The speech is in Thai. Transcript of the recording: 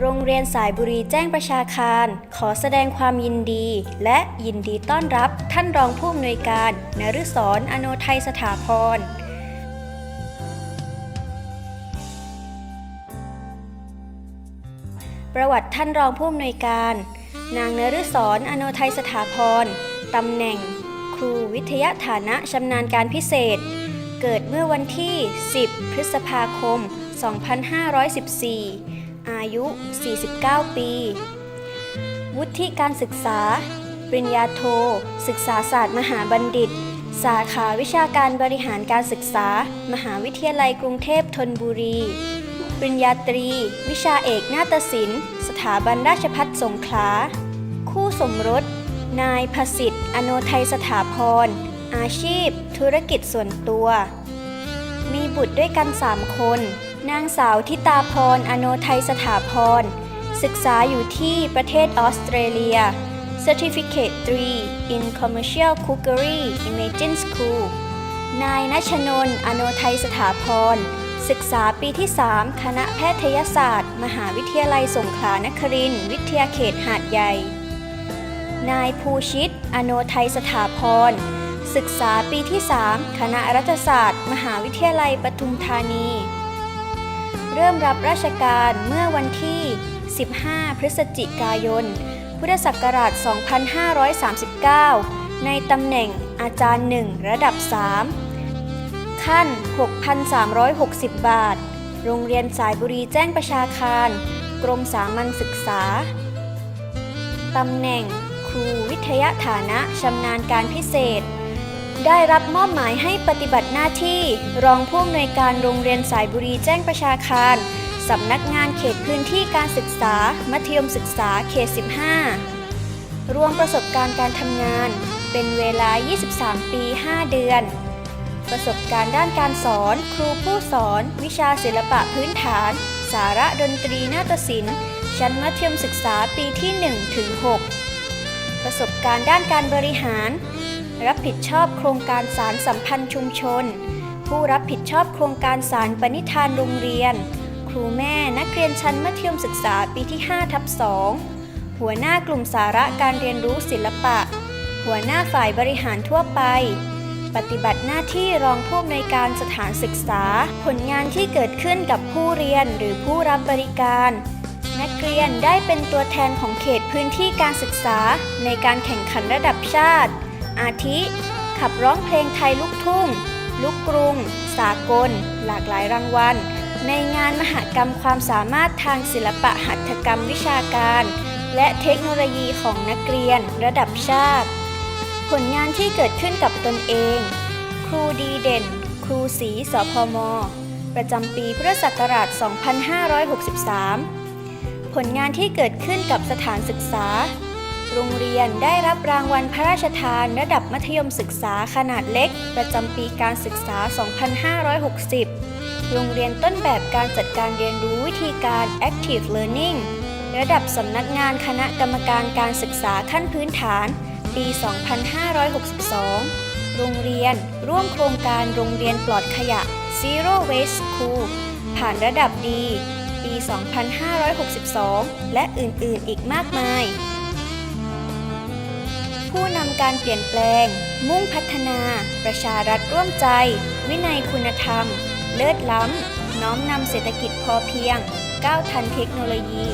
โรงเรียนสายบุรีแจ้งประชาคาร ขอแสดงความยินดี และยินดีต้อนรับท่านรองผู้อำนวยการนฤศรอโนไทยสถาพรประวัติท่านรองผู้อำนวยการ นางนฤศรอโนไทยสถาพรตำแหน่ง ครูวิทยาฐานะชำนาญการพิเศษ เกิดเมื่อวันที่ 10 พฤษภาคม 2514 อายุ 49 ปี วุฒิการศึกษา ปริญญาโท ศึกษาศาสตร์มหาบัณฑิต สาขาวิชาการบริหารการศึกษา มหาวิทยาลัยกรุงเทพธนบุรี ปริญญาตรี วิชาเอกนาฏศิลป์ สถาบันราชภัฏสงขลา คู่สมรส นายพสิทธิ์ อโนไทยสถาพร อาชีพ ธุรกิจส่วนตัว มีบุตรด้วยกัน 3 คน นางสาวทิตาพร อโนไทยสถาพร ศึกษาอยู่ที่ประเทศออสเตรเลีย Certificate 3 in Commercial Cookery Imagine School นายนัชนนท์อโนไทยสถาพร ศึกษาปีที่ 3 คณะแพทยศาสตร์ มหาวิทยาลัยสงขลานครินทร์วิทยาเขตหาดใหญ่ นายภูชิต อโนไทยสถาพร ศึกษาปีที่ 3 คณะรัฐศาสตร์ มหาวิทยาลัยปทุมธานี เริ่มรับราชการเมื่อวันที่ 15 พฤศจิกายน พุทธศักราช 2539 ในตำแหน่งอาจารย์หนึ่งระดับ 3 ขั้น 6,360 บาท โรงเรียนสายบุรีแจ้งประชาคาร กรมสามัญศึกษา ตำแหน่งครูวิทยาฐานะชำนาญการพิเศษ ได้รับมอบหมายให้ปฏิบัติหน้าที่ รองผู้อำนวยการโรงเรียนสายบุรีแจ้งประชาคารสำนักงานเขตพื้นที่การศึกษา มัธยมศึกษาเขต 15 รวมประสบการณ์การทำงาน เป็นเวลา 23 ปี 5 เดือน ประสบการณ์ด้านการสอน ครูผู้สอน วิชาศิลปะพื้นฐาน สาระดนตรีนาฏศิลป์ชั้นมัธยมศึกษาปีที่ 1 ถึง 6 ประสบการณ์ด้านการบริหาร รับผิดชอบโครงการสารสัมพันธ์ชุมชน ผู้รับผิดชอบโครงการสารปณิธานโรงเรียน ครูแม่นักเรียนชั้นมัธยมศึกษาปีที่5ทับ2หัวหน้ากลุ่มสาระการเรียนรู้ศิลปะ หัวหน้าฝ่ายบริหารทั่วไป ปฏิบัติหน้าที่รองผู้อำนวยการสถานศึกษา ผลงานที่เกิดขึ้นกับผู้เรียนหรือผู้รับบริการนักเรียนได้เป็นตัวแทนของเขตพื้นที่การศึกษาในการแข่งขันระดับชาติ อาทิ ขับร้องเพลงไทยลูกทุ่ง ลูกกรุง สากล หลากหลายรางวัล ในงานมหกรรมความสามารถทางศิลปะหัตถกรรมวิชาการ และเทคโนโลยีของนักเรียนระดับชาติ ผลงานที่เกิดขึ้นกับตนเอง ครูดีเด่น ครูศรีสพม ประจำปีพุทธศักราช 2563 ผลงานที่เกิดขึ้นกับสถานศึกษา โรงเรียนได้รับรางวัลพระราชทานระดับมัธยมศึกษาขนาดเล็ก ประจำปีการศึกษา 2560 โรงเรียนต้นแบบการจัดการเรียนรู้วิธีการ Active Learning ระดับสำนักงานคณะกรรมการการศึกษาขั้นพื้นฐาน ปี 2562 โรงเรียนร่วมโครงการโรงเรียนปลอดขยะ Zero Waste School ผ่านระดับดี ปี 2562 และอื่นๆ อีกมากมาย ผู้นำการเปลี่ยนแปลง มุ่งพัฒนา ประชารัฐร่วมใจ วินัยคุณธรรม เลิศล้ำ น้อมนำเศรษฐกิจพอเพียง ก้าวทันเทคโนโลยี